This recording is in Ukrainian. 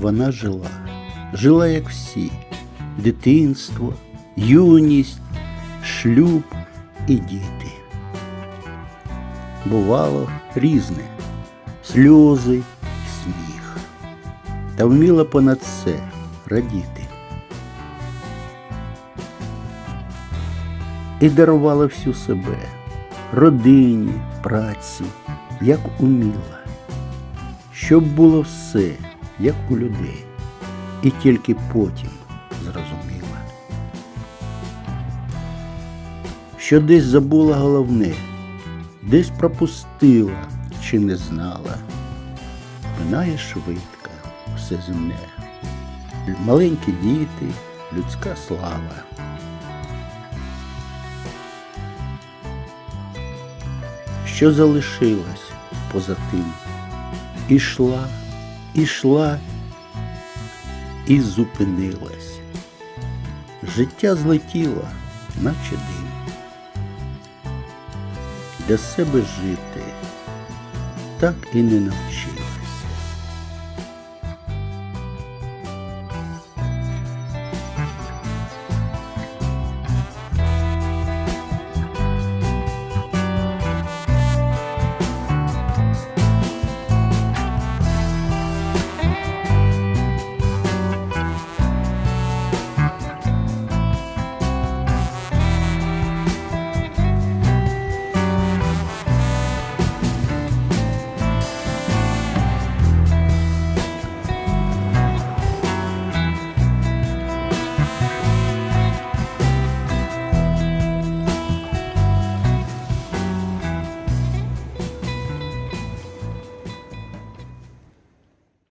вона жила. Жила, як всі: дитинство, юність, шлюб і діти. Бувало різне сльози сміх. Та вміла понад все радіти. І дарувала всю себе родині, праці, як уміла, щоб було все, як у людей, і тільки потім зрозуміла, що десь забула головне, десь пропустила чи не знала. Минає швидко все земне, маленькі діти, людська слава. що залишилось поза тим. Ішла, ішла і зупинилась. Життя злетіло, наче дим. Для себе жити так і не навчилась.